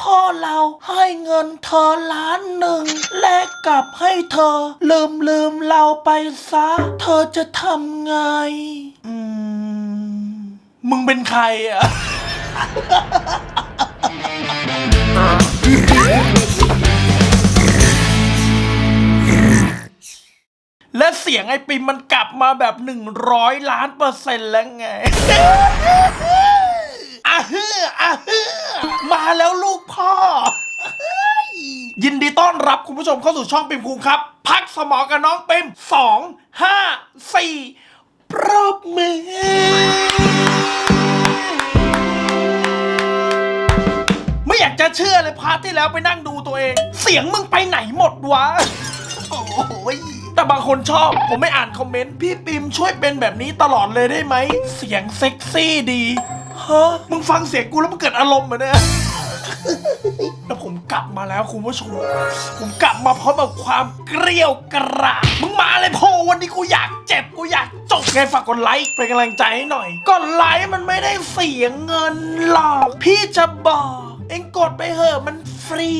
พ่อเราให้เงินเธอล้านหนึ่งแลกกับให้เธอ ลืมลืมเราไปซะ เธอจะทำไง อืม มึงเป็นใครอะ และเสียงไอ้ปิมมันกลับมาแบบหนึ่งร้อยล้านเปอร์เซ็นต์แล้วไง อะฮืออะฮือ มาแล้วลูกพ่อ ยินดีต้อนรับคุณผู้ชมเข้าสู่ช่องปิมคุงครับ พักสมองกับน้องปิมสองห้าสี่ปรบมือไม่อยากจะเชื่อเลยพาร์ทที่แล้วไปนั่งดูตัวเอง เสียงมึงไปไหนหมดวะ โอ้ยแต่บางคนชอบผมไม่อ่านคอมเมนต์ พี่ปิมช่วยเป็นแบบนี้ตลอดเลยได้ไหม เสียงเซ็กซี่ดี ฮะมึงฟังเสียงกูแล้วมันเกิดอารมณ์เหมือนเนี่ยแล้วผมกลับมาแล้วคุณผู้ชม ผมกลับมาพร้อมกับความเกลียวกราดมึงมาเลยโพวันนี้กูอยากเจ็บกูอยากจบไงฝากกดไลค์เป็นกำลังใจให้หน่อย กดไลค์มันไม่ได้เสียเงินหรอก พี่จะบอก เอ็งกดไปเหอะมันฟรี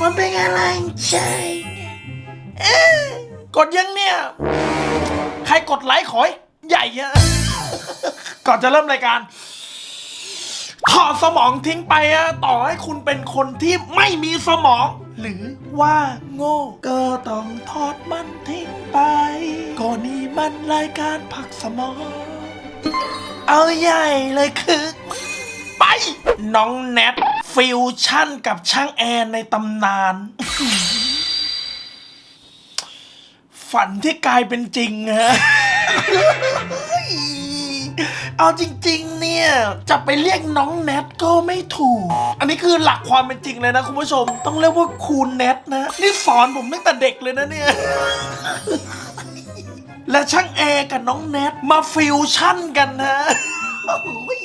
มันเป็นกำลังใจเอ๊กดยังเนี่ย ใครกดไลค์ขอให้ใหญ่อะก่อนจะเริ่มรายการ ถอดสมองทิ้งไปอะต่อให้คุณเป็นคนที่ไม่มีสมอง หรือว่าโง่ ก็ต้องทอดมันทิ้งไปก็นี่มันรายการผักสมอง เอาใหญ่เลยคือ ไป น้องแนทฟิวชั่นกับช่างแอร์ในตำนาน ฝันที่กลายเป็นจริงฮะ เอาจริง ๆ เนี่ยจะไปเรียกน้องแนทก็ไม่ถูก อันนี้คือหลักความเป็นจริงเลยนะคุณผู้ชม ต้องเรียกว่าครูแนทนะ นี่สอนผมตั้งแต่เด็กเลยนะเนี่ยและช่างแอร์กับน้องแนทมาฟิวชั่นกันนะโอ้ย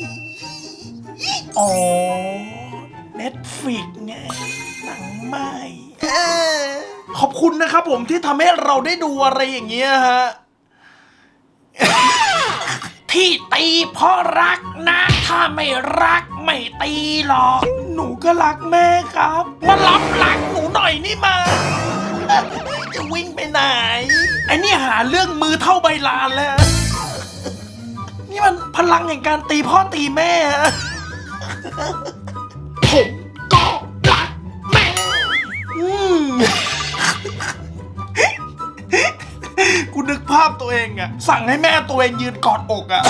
อ๋อเน็ตฟิกไงหนังใหม่ขอบคุณนะครับผมที่ทำให้เราได้ดูอะไรอย่างเงี้ยฮะ ที่ตีเพราะรักนะ ถ้าไม่รักไม่ตีหรอก หนูก็รักแม่ครับ มารับหลังหนูหน่อยนี่มา จะวิ่งไปไหน ไอ้นี่หาเรื่องมือเท่าใบลานแล้ว นี่มันพลังแห่งการตีพ่อตีแม่ ภาพตัวเองอะสั่งให้แม่ตัวเองยืนกอดอกอะ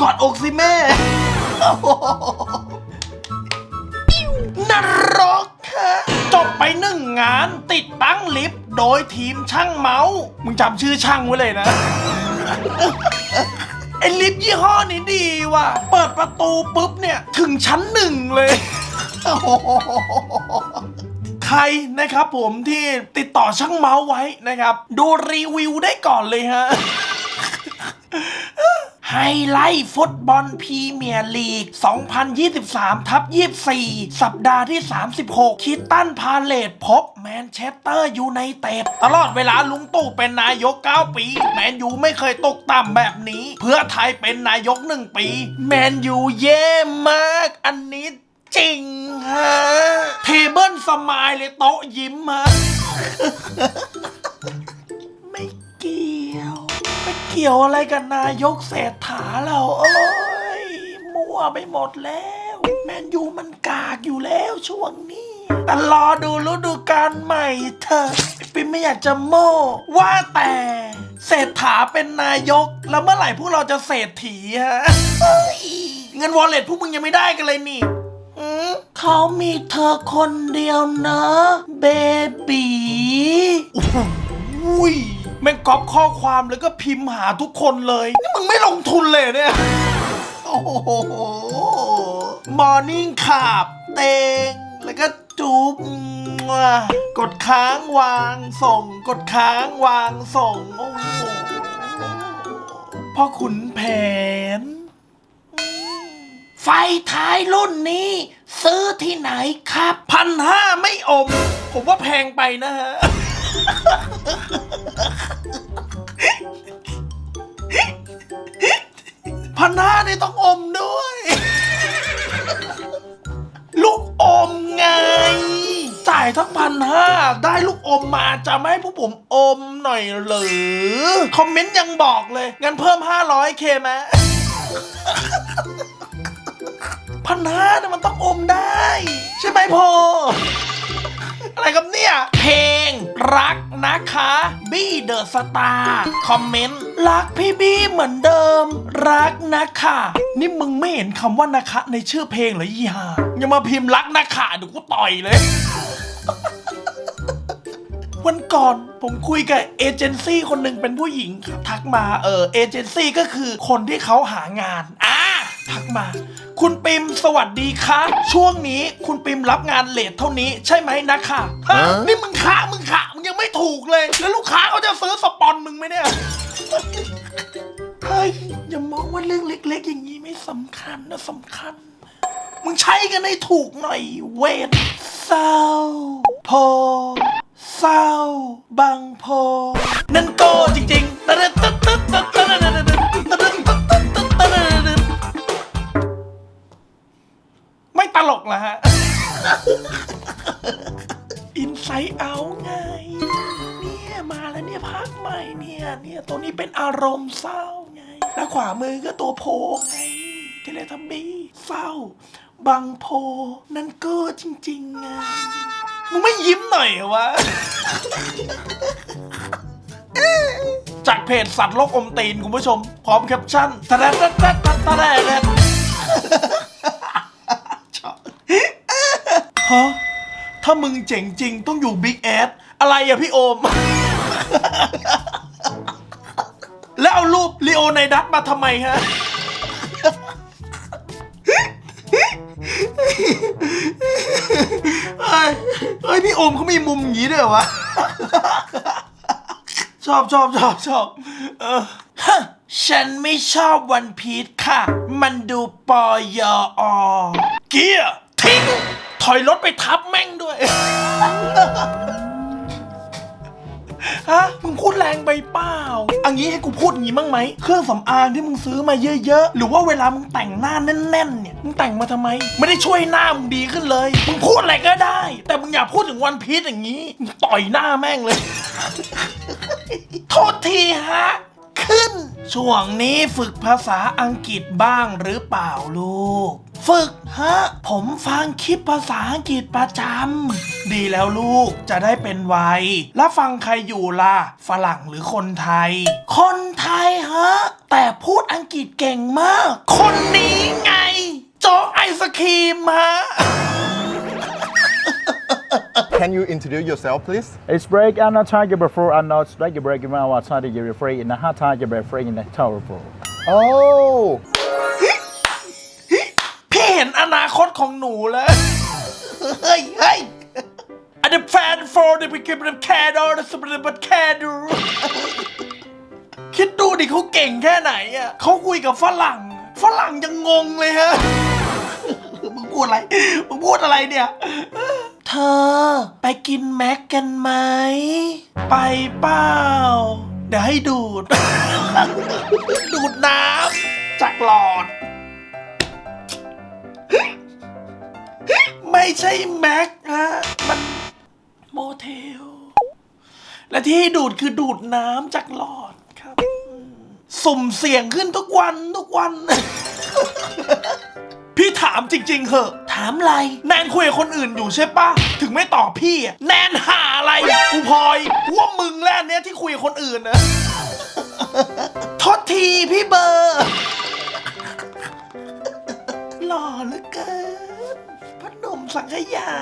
กอดอกสิแม่นรกฮะจบไปหนึ่งงานติดตั้งลิฟต์โดยทีมช่างเมาส์มึงจำชื่อช่างไว้เลยนะ ไอ้ลิฟต์ยี่ห้อนี้ดีว่ะ เปิดประตูปุ๊บเนี่ย ถึงชั้นหนึ่งเลย ใครนะครับผมที่ติดต่อช่างเมาส์ไว้นะครับ ดูรีวิวได้ก่อนเลยฮะไฮไลท์ฟุตบอลพรีเมียร์ลีก 2023 ทับ 24 สัปดาห์ที่ 36 คิดตันพาเลตพบแมนเชสเตอร์ยูไนเต็ดตลอดเวลาลุงตู่เป็นนายก 9 ปี แมนยูไม่เคยตกต่ำแบบนี้ เพื่อไทยเป็นนายก 1 ปี แมนยูเย่มาก อันนี้ จริงฮะเทเบิลสมายเลยโต๊ะยิ้มฮะไม่เกี่ยว ไม่เกี่ยวอะไรกับนายกเศรษฐาเราโอ้ยมั่วไปหมดแล้ว แมนยูมันกากอยู่แล้วช่วงนี้ แต่รอดูฤดูกาลใหม่เถอะปิมไม่อยากจะโม้ว่าแต่เศรษฐาเป็นนายก แล้วเมื่อไหร่พวกเราจะเศรษฐีฮะเฮ้ยเงินวอลเล็ตพวกมึงยังไม่ได้กันเลยนี่อืม เขามีเธอคนเดียวนะ เบบีอุ้ยแม่งก๊อปข้อความแล้วก็พิมพ์หาทุกคนเลยนี่มึงไม่ลงทุนเลยเนี่ย โอ้โหมอร์นิ่งขาบเตง แล้วก็จูบกดค้างวางส่ง กดค้างวางส่ง โอ้โหพ่อขุนแผน ไฟท้ายรุ่นนี้ ซื้อที่ไหนครับพันห้าไม่อม ผมว่าแพงไปนะฮะ พันห้านี่ต้องอมด้วย ลูกอมไง จ่ายทั้งพันห้าได้ลูกอมมาจะไม่ให้ผู้ผมอมหน่อยหรือ คอมเมนต์ยังบอกเลย งั้นเพิ่มห้าร้อยเคไหม พันห้าเนี่ยมันต้องอมได้ ใช่ไหมพออะไรครับเนี่ย เพลง รักนะคะบี้เดอะสตาร์คอมเมนต์ รักพี่บี้เหมือนเดิม รักนะคะ นี่มึงไม่เห็นคำว่านะคะ ในชื่อเพลงเหรอยี่หายังมาพิมพ์รักนะคะเดี๋ยวกูต่อยเลยวันก่อนผมคุยกับเอเจนซี่คนหนึ่งเป็นผู้หญิงครับทักมาเออเอเจนซี่ก็คือคนที่เขาหางานอ่า ทักมา คุณปิมสวัสดีค่ะ ช่วงนี้คุณปิมรับงานเลทเท่านี้ใช่ไหมนะคะฮะนี่มึงคะมึงคะมึงยังไม่ถูกเลย แล้วลูกค้าเขาจะซื้อสปอนมึงไหมเนี่ยเฮ้ยอย่ามองว่าเรื่องเล็ก ๆ อย่างนี้ไม่สำคัญนะสำคัญ มึงใช้กันให้ถูกหน่อยเวทเศร้าโพเศร้าบางโพนั่นโกจริงๆตะดึ๊ดตึ๊ดตึ๊ดตึ๊ดตะดึ๊ดตึ๊ดตึ๊ดตะดึ๊ด ตลกเหรอฮะ อินไซ e ์เอาไง เนี่ยมาแล้วเนี่ยภาคใหม่เนี่ยเนี่ยตัวนี้เป็นอารมณ์เศร้าไง แล้วขวามือก็ตัวโพไงเทเลทัมบี้เศร้าบางโพ นั่นก็จริงๆไงมึงไม่ยิ้มหน่อยเหรอวะ จากเพจสัตว์โลกอมตีน คุณผู้ชม พร้อมแคปชั่นตะแดดตะแดดตะแดดตะแดดชอบฮะ ถ้ามึงเจ๋งจริงต้องอยู่บิ๊กแอดอะไรอะพี่โอม แล้วเอารูปลีโอไนดัสมาทำไมฮะ เฮ้ยเฮ้ยพี่โอมเขามีมุมอย่างนี้ด้วยเหรอวะ ชอบชอบชอบชอบเออฮะฉันไม่ชอบวันพีชค่ะ มันดูปอยออเกียร์ทิ้ง ถอยรถไปทับแม่งด้วย ฮะ มึงพูดแรงไปเปล่า อันนี้ให้กูพูดอย่างนี้บ้างไหม เครื่องสำอางที่มึงซื้อมาเยอะๆ หรือว่าเวลามึงแต่งหน้าแน่นๆ เนี่ย มึงแต่งมาทำไม ไม่ได้ช่วยหน้ามึงดีขึ้นเลย มึงพูดอะไรก็ได้ แต่มึงอย่าพูดถึงวันพีชอย่างนี้ ต่อยหน้าแม่งเลย โทษทีฮะ ขึ้น ช่วงนี้ฝึกภาษาอังกฤษบ้างหรือเปล่าลูก ฝึกฮะ ผมฟังคลิปภาษาอังกฤษประจำ ดีแล้วลูกจะได้เป็นไวแล้วฟังใครอยู่ล่ะ ฝรั่งหรือคนไทย คนไทยฮะ แต่พูดอังกฤษเก่งมาก คนนี้ไง โจ๊กไอศครีมฮะ Can you introduce yourself, please? It's break and not target before and not strike break when I was trying to get free in the hot target by free in the tower bro. Oh, พี่เห็นอนาคตของหนูแล้ว เฮ้ยเฮ้ยอันนี้แฟนโฟร์เดบิคิปแคร์ดอร์สเปรย์บัตแคร์ดูคิดดูดิเขาเก่งแค่ไหนอะเขาคุยกับฝรั่ง ฝรั่งยังงงเลยฮะ มึงพูดอะไร มึงพูดอะไรเนี่ย เธอ ไปกินแม็กกันไหม ไปเปล่า เดี๋ยวให้ดูด ดูดน้ำจากหลอด ไม่ใช่แม็กฮะมันโมเทล และที่ให้ดูดคือดูดน้ำจากหลอดครับ สุ่มเสี่ยงขึ้นทุกวันทุกวัน พี่ถามจริง ๆเหอะามไร แนนคุยกับคนอื่นอยู่ใช่ปะถึงไม่ตอบพี่อะแนนหาอะไรกูพลอยกูว่ามึงแหละเนี้ยที่คุยกับคนอื่นนะ โทษทีพี่เบอร์หล่อเหลือเกิน สังขยา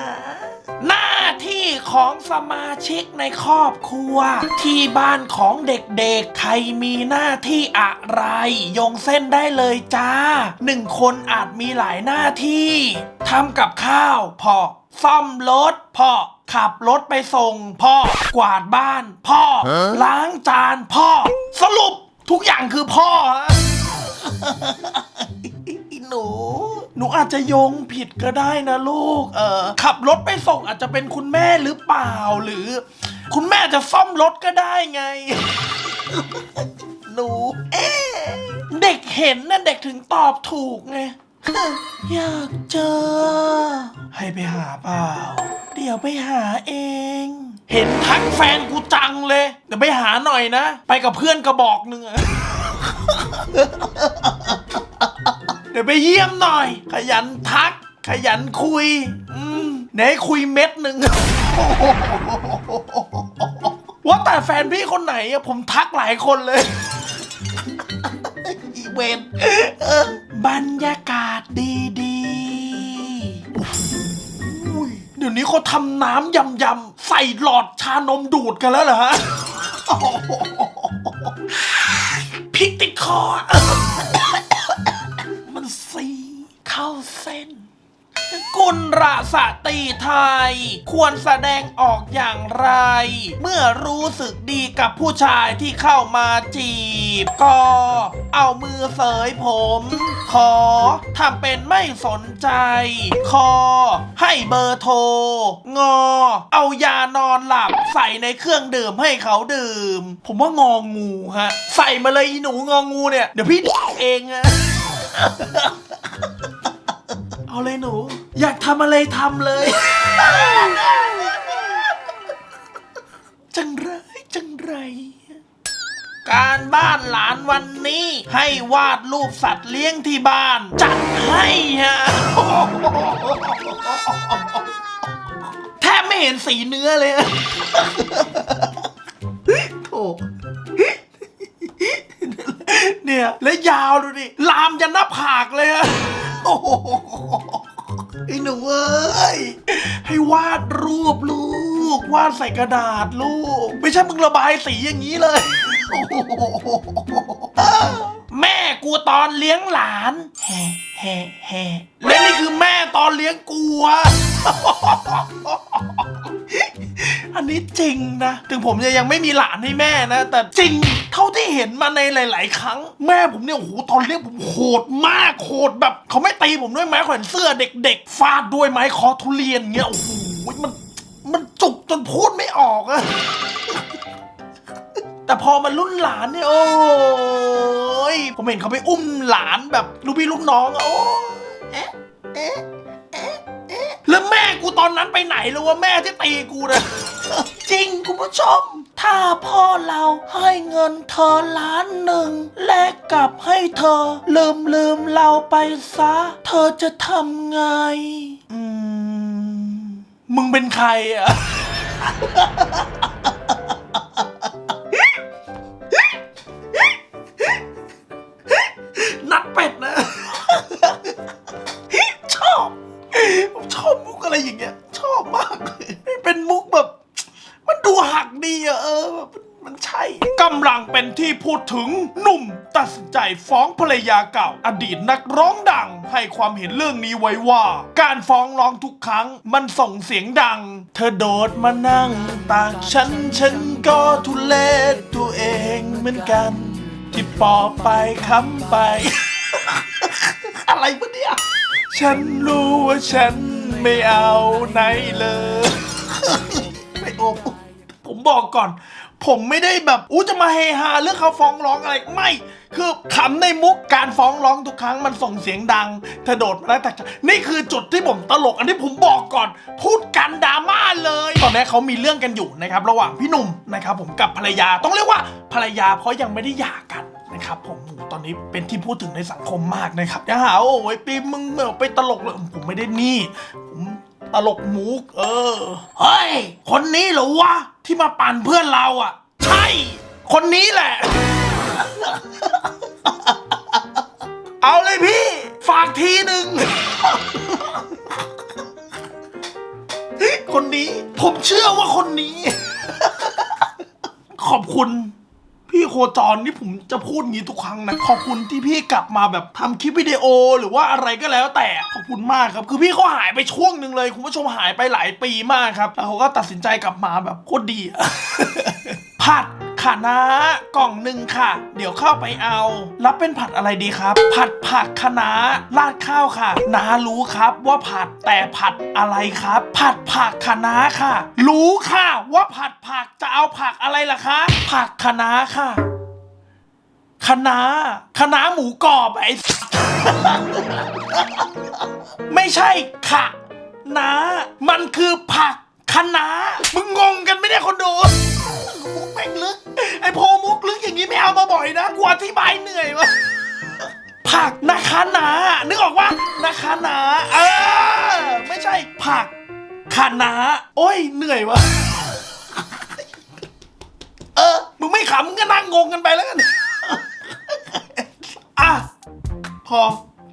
หน้าที่ของสมาชิกในครอบครัว ที่บ้านของเด็กๆ ใครมีหน้าที่อะไร ยงเส้นได้เลยจ้าหนึ่งคนอาจมีหลายหน้าที่ทำกับข้าวพ่อซ่อมรถพ่อขับรถไปส่ง พ่อกวาดบ้าน พ่อ ล้างจานพ่อ สรุปทุกอย่างคือพ่อฮะอีหนู หนูอาจจะโยงผิดก็ได้นะลูก เออขับรถไปส่งอาจจะเป็นคุณแม่หรือเปล่าหรือ คุณแม่จะซ่อมรถก็ได้ไง หนูเอ๊ะเด็กเห็นนะเด็กถึงตอบถูกไง อยากเจอ ให้ไปหาเปล่า เดี๋ยวไปหาเอง เห็นทักแฟนกูจังเลย เดี๋ยวไปหาหน่อยนะ ไปกับเพื่อนกระบอกหนึ่งอะ เดี๋ยวไปเยี่ยมหน่อย ขยันทัก ขยันคุย อืมไหนให้คุยเม็ดหนึ่ง ว่าแต่แฟนพี่คนไหนอะผมทักหลายคนเลย อีเวนต์เออบรรยากาศดีๆโอ้โหเดี๋ยวนี้เขาทำน้ำยำยำๆใส่หลอดชานมดูดกันแล้วเหรอฮะ พริกติดคอ กุลระสตีไทย ควรแสดงออกอย่างไร เมื่อรู้สึกดีกับผู้ชายที่เข้ามาจีบก็เอามือเสยผม ขอทำเป็นไม่สนใจ คอ ให้เบอร์โทร งอ เอายานอนหลับใส่ในเครื่องดื่มให้เขาดื่ม ผมว่างองูฮะ ใส่มาเลยหนูงองูเนี่ย เดี๋ยวพี่เองอะเอาเลยหนู อยากทำอะไรทำเลย จังไรจังไร การบ้านหลานวันนี้ ให้วาดรูปสัตว์เลี้ยงที่บ้าน จัดให้ฮะแทบไม่เห็นสีเนื้อเลยโถเนี่ย และยาวดูดิ ลามยันหน้าผากเลยอะโอ้โห ไอ้หนูเอ้ยให้วาดรูปลูก วาดใส่กระดาษลูก ไม่ใช่มึงระบายสีอย่างนี้เลย แม่กูตอนเลี้ยงหลานแฮ่แฮ่แฮ่และนี่คือแม่ตอนเลี้ยงกูอะ อันนี้จริงนะ ถึงผมจะยังไม่มีหลานให้แม่นะ แต่จริงเท่าที่เห็นมาในหลาย ๆ ครั้ง แม่ผมเนี่ยโอ้โหตอนเลี้ยงผมโหดมากโหดแบบเขาไม่ตีผมด้วยไม้แขวนเสื้อเด็ก ๆ ฟาดด้วยไม้คอทุเรียนเงี้ยโอ้โหมันมันจุกจนพูดไม่ออกอะแต่พอมันรุ่นหลานเนี่ยโอ้ยผมเห็นเขาไปอุ้มหลานแบบลูกพี่ลูกน้องโอ้เอ๊ะเอ๊ะเอ๊ะเอ๊ะแล้วแม่กูตอนนั้นไปไหนแล้ววะแม่ที่ตีกูนะ จริงคุณผู้ชม ถ้าพ่อเราให้เงินเธอล้านหนึ่งแลกกับให้เธอ ลืมลืมเราไปซะ เธอจะทำไง อืม มึงเป็นใครอะ ถึงหนุ่มตัดสินใจฟ้องภรรยาเก่า อดีตนักร้องดัง ให้ความเห็นเรื่องนี้ไว้ว่า การฟ้องร้องทุกครั้งมันส่งเสียงดัง เธอโดดมานั่งตากฉันฉันก็ทุเลศตัวเองเหมือนกัน ที่ปอไปค้ำไป อะไรวะเนี่ย ฉันรู้ว่าฉันไม่เอาไหนเลย ไม่โอบผมบอกก่อน ผมไม่ได้แบบอู้จะมาเฮฮาเรื่องเขาฟ้องร้องอะไรไม่ คือขำในมุกการฟ้องร้องทุกครั้งมันส่งเสียงดังเธอโดดมาแล้วแต่นี่คือจุดที่ผมตลก อันที่ผมบอกก่อน พูดกันดราม่าเลย ตอนนี้เขามีเรื่องกันอยู่นะครับ ระหว่างพี่หนุ่มนะครับผมกับภรรยาต้องเรียกว่าภรรยาเพราะยังไม่ได้หย่ากันนะครับผมตอนนี้เป็นที่พูดถึงในสังคมมากนะครับอย่าหาโอ้ยปีมึงเออไปตลกเลยผมไม่ได้นี่ผมตลกมุกเออเฮ้ยคนนี้เหรอวะ ที่มาปั่นเพื่อนเราอะ ใช่ คนนี้แหละ เอาเลยพี่ ฝากทีหนึ่ง คนนี้ ผมเชื่อว่าคนนี้ ขอบคุณ พี่โคจรนี่ผมจะพูดงี้ทุกครั้งนะขอบคุณที่พี่กลับมาแบบทำคลิปวิดีโอ หรือว่าอะไรก็แล้วแต่ขอบคุณมากครับคือพี่เขาหายไปช่วงหนึ่งเลยคุณผู้ชมหายไปหลายปีมากครับแล้วเขาก็ตัดสินใจกลับมาแบบโคตรดี ผัด ค่ะนะกล่องหนึ่งค่ะ เดี๋ยวเข้าไปเอา รับเป็นผัดอะไรดีครับ ผัดผักคะน้าราดข้าวค่ะนารู้ครับว่าผัดแต่ผัดอะไรครับ ผัดผักคะน้าค่ะ รู้ค่ะว่าผัดผักจะเอาผักอะไรล่ะคะ ผักคะน้าค่ะคะน้าคะน้าหมูกรอบไอ้ไม่ใช่ค่ะนะมันคือผักคณะมึงงงกันไมเนี่ยคนดู มุกแม่งลึก ไอโพมุกลึกอย่างนี้ไม่เอามาบ่อยนะกูอธิบายเหนื่อยวะผักนาคานานึกออกว่านาคานาเออไม่ใช่ผักคะนาโอ้ยเหนื่อยวะเออมึงไม่ขำก็นั่งงงกันไปแล้วกัน อะ พอ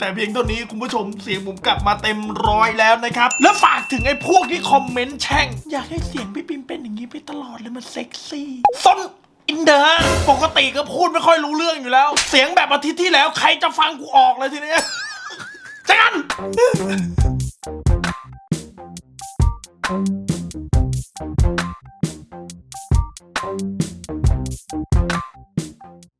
แต่เพียงเท่านี้คุณผู้ชมเสียงผมกลับมาเต็มร้อยแล้วนะครับ แล้วฝากถึงไอ้พวกที่คอมเมนต์แช่ง อยากให้เสียงพี่ปิมเป็นอย่างนี้ไปตลอดเลยมันเซ็กซี่ส้นอินเดอร์ปกติก็พูดไม่ค่อยรู้เรื่องอยู่แล้ว เสียงแบบอาทิตย์ที่แล้วใครจะฟังกูออกเลยทีเนี้ยเจอกัน